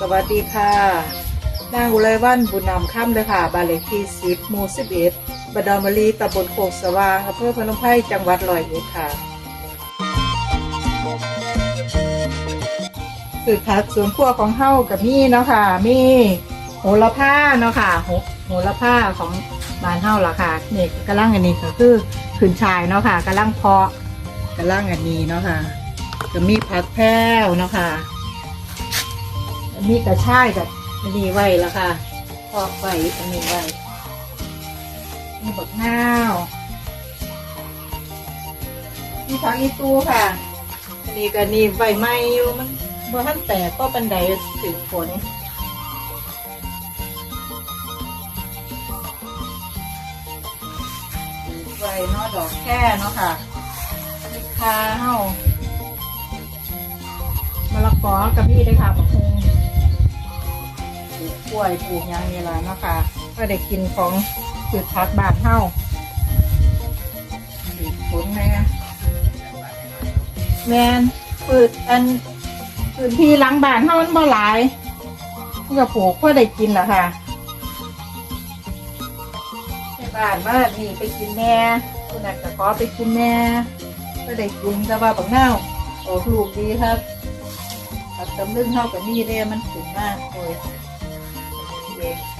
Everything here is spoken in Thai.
สวัสดีค่ะ นางอุไรวันบุญนำค่ำเลยค่ะบ้านเลขที่สิบหมู่สิบเอ็ดบดอมรีตำบลโคกสว่างอำเภอพนมไพรจังหวัดร้อยเอ็ดค่ะสืบพักสวนครัวของเฮากับมี่เนาะค่ะมี่โหระพาเนาะค่ะโหโหระพาของบ้านเฮาล่ะค่ะนี่กำลังอันนี้ก็คือขืนชายเนาะค่ะกำลังเพาะกำลังอันนี้เนาะค่ะก็มีผักแพรวเนาะค่ะ อันนี้กระช่ายแบบอันนี้ไว้แล้วค่ะพอกไว้อันนี้ไว้นี่บักนาวนี่ผักอีตูค่ะ อันนี้ก็นี่ใบไม้อยู่มันบ่อทันแตกก็บันไดถึงฝนไว้เนาะดอกแค่เนาะค่ะลูกค้าเฮามะละกอกับพี่ได้ค่ะบักฮุงปลูกก ล้วยปลูกยางนี่แหละเนาะค่ะก็ได้กินของสืบพักบานเฮาผลแม่แมนปืดอันพื้นที่หลังบ้านเฮามันบ่หลายก็ปลูกเพื่อได้กินแหละค่ะในบ้านว่านี่ไปกินแม่คุณนันก็ขอไปกินแม่ก็ได้กินแต่ว่าบางเน่าออกลูกดีครับกับตำลึงเท่ากับนี่เด้มันถึงมากเลย เอง